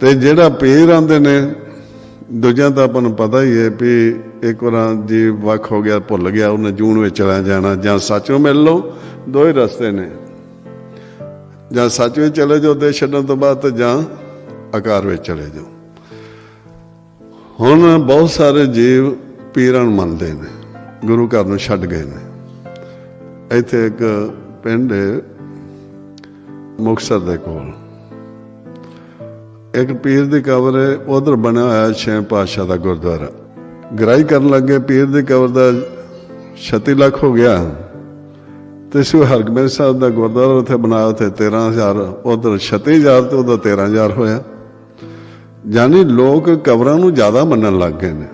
ਤੇ ਜਿਹੜਾ ਪੀਰ ਆਂਦੇ ਨੇ, ਦੂਜਿਆਂ ਦਾ ਆਪਾਂ ਨੂੰ ਪਤਾ ਹੀ ਹੈ ਵੀ ਇੱਕ ਵਾਰ ਜੀ ਵੱਖ ਹੋ ਗਿਆ, ਭੁੱਲ ਗਿਆ, ਉਹਨੇ ਜੂਨ ਵਿੱਚ ਚਲਾ ਜਾਣਾ, ਜਾਂ ਸੱਚ ਨੂੰ ਮਿਲ ਲਓ, ਦੋ ਹੀ ਰਸਤੇ ਨੇ। ਜਾਂ ਸੱਚ ਵਿੱਚ ਚਲੇ ਜਾਓ ਦੇ ਛੱਡਣ ਤੋਂ ਬਾਅਦ ਤੇ ਜਾਂ ਆਕਾਰ ਵਿੱਚ ਚਲੇ ਜਾਓ। ਹੁਣ ਬਹੁਤ ਸਾਰੇ ਜੀਵ ਪੀਰਾਂ ਨੂੰ ਮੰਨਦੇ ਨੇ, ਗੁਰੂ ਘਰ ਨੂੰ ਛੱਡ ਗਏ ਨੇ। ਇੱਥੇ ਇੱਕ ਪਿੰਡ ਹੈ ਮੁਕਤਸਰ ਦੇ ਕੋਲ। ਇੱਕ ਪੀਰ ਦੀ ਕਬਰ ਹੈ, ਉਧਰ ਬਣਿਆ ਹੋਇਆ ਛੇ ਪਾਤਸ਼ਾਹ ਦਾ ਗੁਰਦੁਆਰਾ। ਗ੍ਰਾਈ ਕਰਨ ਲੱਗੇ, ਪੀਰ ਦੀ ਕਬਰ ਦਾ 36 ਲੱਖ ਹੋ ਗਿਆ। ਤੇ ਸ੍ਰੀ ਹਰਗੋਬਿੰਦ ਸਾਹਿਬ ਦਾ ਗੁਰਦੁਆਰਾ ਉੱਥੇ ਬਣਾਇਆ, ਉੱਥੇ 13000 ਉਧਰ 36000 ਤੇ ਉਧਰ 13000 ਹੋਇਆ। ਯਾਨੀ ਲੋਕ ਕਬਰਾਂ ਨੂੰ ਜ਼ਿਆਦਾ ਮੰਨਣ ਲੱਗ ਗਏ ਨੇ।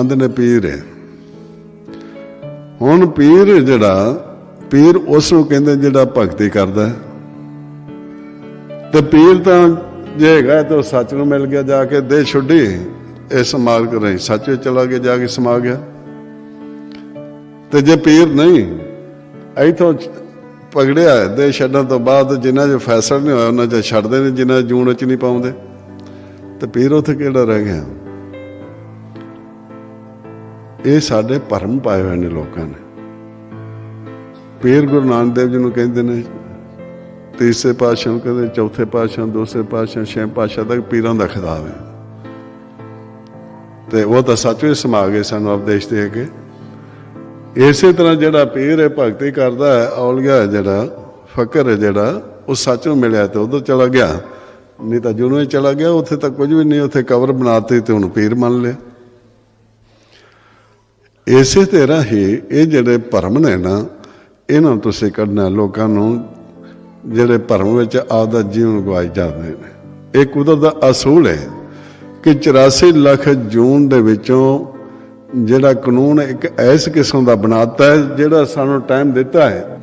ਅੰਦਰ ਨੇ ਪੀਰ ਹੈ। ਹੁਣ ਪੀਰ ਜਿਹੜਾ, ਪੀਰ ਉਸ ਨੂੰ ਕਹਿੰਦੇ ਜਿਹੜਾ ਭਗਤੀ ਕਰਦਾ ਹੈ। ਤੇ ਪੀਰ ਤਾਂ ਜੇ ਹੈਗਾ ਤਾਂ ਉਹ ਸੱਚ ਨੂੰ ਮਿਲ ਗਿਆ ਜਾ ਕੇ ਦੇ ਛੁੱਡੀ। ਇਹ ਮਾਰਗ ਰਹੀ ਸੱਚ ਵਿੱਚ ਚਲਾ ਗਿਆ ਜਾ ਕੇ ਸਮਾ ਗਿਆ। ਤੇ ਜੇ ਪੀਰ ਨਹੀਂ ਇਥੋਂ ਪਗੜਿਆ ਹੈ, ਦੇ ਛੱਡਣ ਤੋਂ ਬਾਅਦ ਜਿਨ੍ਹਾਂ ਜੋ ਫੈਸਲਾ ਨਹੀਂ ਹੋਇਆ ਉਹਨਾਂ ਚ ਛੱਡਦੇ ਨੇ ਜਿਨ੍ਹਾਂ ਜੂਨ ਵਿੱਚ ਨਹੀਂ ਪਾਉਂਦੇ। ਤੇ ਪੀਰ ਉੱਥੇ ਕਿਹੜਾ ਰਹਿ ਗਿਆ? ਇਹ ਸਾਡੇ ਭਰਮ ਪਾਏ ਹੋਏ ਨੇ ਲੋਕਾਂ ਨੇ। ਪੀਰ ਗੁਰੂ ਨਾਨਕ ਦੇਵ ਜੀ ਨੂੰ ਕਹਿੰਦੇ ਨੇ ਤੀਸਰੇ ਪਾਤਸ਼ਾਹ ਕਦੇ ਚੌਥੇ ਪਾਤਸ਼ਾਹ, ਦੂਸਰੇ ਪਾਤਸ਼ਾਹ, ਛੇਵੇਂ ਪਾਤਸ਼ਾਹ ਤੱਕ ਪੀਰਾਂ ਦਾ ਖਿਤਾਬ ਹੈ। ਤੇ ਉਹ ਤਾਂ ਸੱਚ ਵਿੱਚ ਸਮਾ ਗਏ ਸਾਨੂੰ ਉਪਦੇਸ਼ ਦੇ ਕੇ। ਇਸੇ ਤਰ੍ਹਾਂ ਜਿਹੜਾ ਪੀਰ ਹੈ, ਭਗਤੀ ਕਰਦਾ ਹੈ, ਔਲੀਆ ਹੈ ਜਿਹੜਾ, ਫਕਰ ਹੈ ਜਿਹੜਾ, ਉਹ ਸੱਚ ਨੂੰ ਮਿਲਿਆ ਤੇ ਉਧਰ ਚਲਾ ਗਿਆ। ਨਹੀਂ ਤਾਂ ਜਿਹਨੂੰ ਹੀ ਚਲਾ ਗਿਆ, ਉੱਥੇ ਤਾਂ ਕੁਝ ਵੀ ਨਹੀਂ, ਉੱਥੇ ਕਬਰ ਬਣਾਤੀ ਤੇ ਉਹਨੂੰ ਪੀਰ ਮੰਨ ਲਿਆ। ਇਸੇ ਤਰ੍ਹਾਂ ਹੀ ਇਹ ਜਿਹੜੇ ਭਰਮ ਨੇ ਨਾ, ਇਹਨਾਂ ਨੂੰ ਤੁਸੀਂ ਕੱਢਣਾ, ਲੋਕਾਂ ਨੂੰ ਜਿਹੜੇ ਭਰਮ ਵਿੱਚ ਆਪਦਾ ਜੀਵਨ ਗਵਾਈ ਜਾਂਦੇ ਨੇ। ਇਹ ਕੁਦਰਤ ਦਾ ਅਸੂਲ ਹੈ ਕਿ 84 ਲੱਖ ਜੂਨ ਦੇ ਵਿੱਚੋਂ ਜਿਹੜਾ ਕਾਨੂੰਨ ਇੱਕ ਐਸ ਕਿਸਮ ਦਾ ਬਣਾਤਾ ਹੈ, ਜਿਹੜਾ ਸਾਨੂੰ ਟਾਈਮ ਦਿੱਤਾ ਹੈ।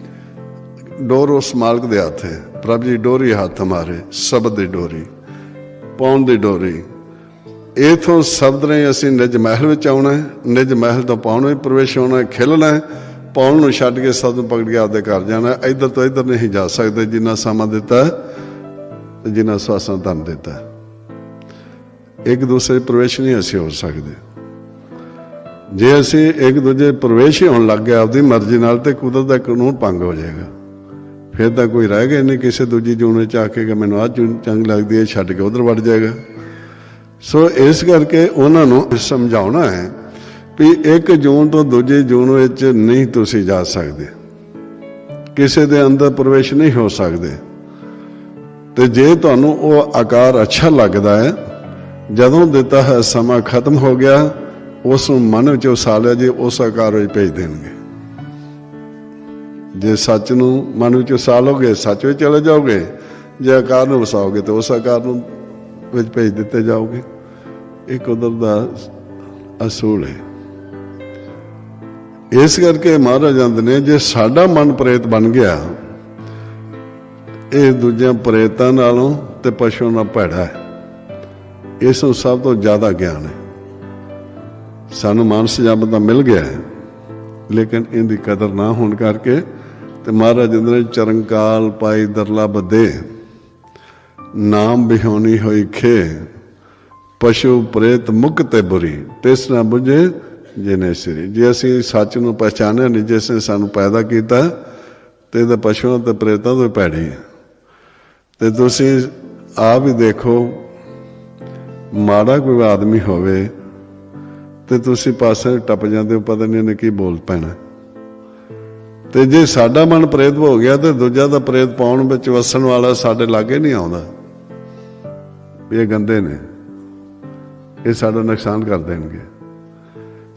ਡੋਰ ਉਸ ਮਾਲਕ ਦੇ ਹੱਥ ਹੈ। ਪ੍ਰਭ ਜੀ, ਡੋਰੀ ਹੱਥ ਮਾਰੇ, ਸ਼ਬਦ ਦੀ ਡੋਰੀ ਪਾਉਣ ਦੀ ਡੋਰੀ। ਇਥੋਂ ਸ਼ਬਦ ਨੇ ਅਸੀਂ ਨਿਜ ਮਹਿਲ ਵਿੱਚ ਆਉਣਾ ਹੈ। ਨਿਜ ਮਹਿਲ ਤੋਂ ਪਾਉਣਾ ਵਿੱਚ ਪ੍ਰਵੇਸ਼ ਹੋਣਾ ਹੈ, ਖਿਲਣਾ ਹੈ। ਪਾਉਣ ਨੂੰ ਛੱਡ ਕੇ ਸ਼ਬਦ ਨੂੰ ਪਕੜ ਕੇ ਆਪਦੇ ਘਰ ਜਾਣਾ, ਇੱਧਰ ਤੋਂ ਇੱਧਰ ਨਹੀਂ ਜਾ ਸਕਦੇ, ਜਿੰਨਾ ਸਮਾਂ ਦਿੱਤਾ ਤੇ ਜਿੰਨਾ ਸਵਾਸਾਂ ਧਨ ਦਿੱਤਾ ਇੱਕ ਦੂਸਰੇ ਪ੍ਰਵੇਸ਼ ਨਹੀਂ ਅਸੀਂ ਹੋ ਸਕਦੇ। ਜੇ ਅਸੀਂ ਇੱਕ ਦੂਜੇ ਪ੍ਰਵੇਸ਼ ਹੀ ਹੋਣ ਲੱਗ ਗਏ ਆਪਦੀ ਮਰਜ਼ੀ ਨਾਲ, ਤੇ ਕੁਦਰਤ ਦਾ ਕਾਨੂੰਨ ਭੰਗ ਹੋ ਜਾਏਗਾ। ਫਿਰ ਤਾਂ ਕੋਈ ਰਹਿ ਗਿਆ ਨਹੀਂ, ਕਿਸੇ ਦੂਜੀ ਜੂਨ ਵਿੱਚ ਆ ਕੇ ਕਿ ਮੈਨੂੰ ਆਹ ਜੂਨ ਚੰਗ ਲੱਗਦੀ ਹੈ, ਛੱਡ ਕੇ ਉਧਰ ਵੜ ਜਾਏਗਾ। ਸੋ ਇਸ ਕਰਕੇ ਉਹਨਾਂ ਨੂੰ ਸਮਝਾਉਣਾ ਹੈ ਵੀ ਇੱਕ ਜੂਨ ਤੋਂ ਦੂਜੇ ਜੂਨ ਵਿੱਚ ਨਹੀਂ ਤੁਸੀਂ ਜਾ ਸਕਦੇ। ਕਿਸੇ ਦੇ ਅੰਦਰ ਪ੍ਰਵੇਸ਼ ਨਹੀਂ ਹੋ ਸਕਦੇ। ਤੇ ਜੇ ਤੁਹਾਨੂੰ ਉਹ ਆਕਾਰ ਅੱਛਾ ਲੱਗਦਾ ਹੈ, ਜਦੋਂ ਦਿੱਤਾ ਹੈ ਸਮਾਂ ਖਤਮ ਹੋ ਗਿਆ, ਉਸ ਨੂੰ ਮਨ ਵਿੱਚ ਉਸਾਲਿਆ ਜੇ, ਉਸ ਆਕਾਰ ਵਿੱਚ ਭੇਜ ਦੇਣਗੇ। ਜੇ ਸੱਚ ਨੂੰ ਮਨ ਵਿੱਚ ਉਸਾਲੋਗੇ ਸੱਚ ਵਿੱਚ ਚਲੇ ਜਾਓਗੇ, ਜੇ ਆਕਾਰ ਨੂੰ ਵਸਾਓਗੇ ਤਾਂ ਉਸ ਆਕਾਰ ਨੂੰ ਵਿੱਚ ਭੇਜ ਦਿੱਤੇ ਜਾਓਗੇ। ਇਹ ਕੁਦਰਤ ਦਾ ਅਸੂਲ ਹੈ। ਇਸ ਕਰਕੇ ਮਹਾਰਾਜ ਜਾਂਦੇ ਨੇ, ਜੇ ਸਾਡਾ ਮਨ ਪ੍ਰੇਤ ਬਣ ਗਿਆ, ਇਹ ਦੂਜਿਆਂ ਪ੍ਰੇਤਾਂ ਨਾਲੋਂ ਤੇ ਪਸ਼ੂਆਂ ਨਾਲ ਭੈੜਾ ਹੈ। ਇਸ ਨੂੰ ਸਭ ਤੋਂ ਜ਼ਿਆਦਾ ਗਿਆਨ ਹੈ। ਸਾਨੂੰ ਮਾਨਸ ਜਪ ਤਾਂ ਮਿਲ ਗਿਆ ਹੈ, ਲੇਕਿਨ ਇਹਦੀ ਕਦਰ ਨਾ ਹੋਣ ਕਰਕੇ ਤੇ ਮਹਾਰਾਜ ਜੀ ਨੇ, ਚਰਨਕਾਲ ਪਾਈ ਦਰਲਾ ਬਦੇ ਨਾਮ ਬਿਹੋਣੀ ਹੋਈ ਖੇ, ਪਸ਼ੂ ਪ੍ਰੇਤ ਮੁਕਤ ਬੁਰੀ, ਤਿਸ ਨਾ ਬੁਝੇ ਜਿਨੇ ਸ੍ਰੀ ਜੇ ਅਸੀਂ ਸੱਚ ਨੂੰ ਪਛਾਣਿਆ ਨਹੀਂ, ਜਿਸ ਨੇ ਸਾਨੂੰ ਪੈਦਾ ਕੀਤਾ, ਤੇ ਇਹਦਾ ਪਸ਼ੂਆਂ ਤੇ ਪ੍ਰੇਤਾਂ ਤੋਂ ਭੈੜੀ ਤੇ ਤੁਸੀਂ ਆਪ ਹੀ ਦੇਖੋ, ਮਾੜਾ ਕੋਈ ਆਦਮੀ ਹੋਵੇ, ਤੇ ਤੁਸੀਂ ਪਾਸੇ ਟੱਪ ਜਾਂਦੇ ਹੋ ਪਤਾ ਨਹੀਂ ਇਹਨੇ ਕੀ ਬੋਲ ਪੈਣਾ। ਤੇ ਜੇ ਸਾਡਾ ਮਨ ਪ੍ਰੇਤ ਹੋ ਗਿਆ, ਤੇ ਦੂਜਾ ਦਾ ਪ੍ਰੇਤ ਪਾਉਣ ਵਿੱਚ ਵਸਣ ਵਾਲਾ ਸਾਡੇ ਲਾਗੇ ਨਹੀਂ ਆਉਂਦਾ। ਇਹ ਗੰਦੇ ਨੇ। ਇਹ ਸਾਡਾ ਨੁਕਸਾਨ ਕਰ ਦੇਣਗੇ।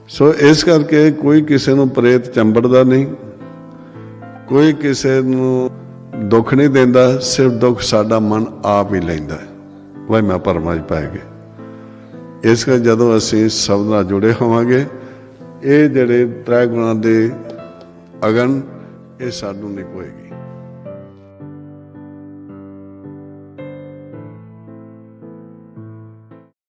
ਸੋ ਇਸ ਕਰਕੇ ਕੋਈ ਕਿਸੇ ਨੂੰ ਪ੍ਰੇਤ ਚੰਬੜਦਾ ਨਹੀਂ, ਕੋਈ ਕਿਸੇ ਨੂੰ ਦੁੱਖ ਨਹੀਂ ਦਿੰਦਾ, ਸਿਰਫ ਦੁੱਖ ਸਾਡਾ ਮਨ ਆਪ ਹੀ ਲੈਂਦਾ ਹੈ। ਵਾਹ ਮੈਂ ਪਰਮਾਜ ਪਾਏਗੇ ਇਸ ਕਰਕੇ ਜਦੋਂ ਅਸੀਂ ਸਭ ਨਾਲ ਜੁੜੇ ਹੋਵਾਂਗੇ, ਇਹ ਜਿਹੜੇ ਤ੍ਰੈ ਗੁਣਾਂ ਦੇ ਅਗਨ, ਇਹ ਸਾਨੂੰ ਨਹੀਂ ਪੋਏਗੀ।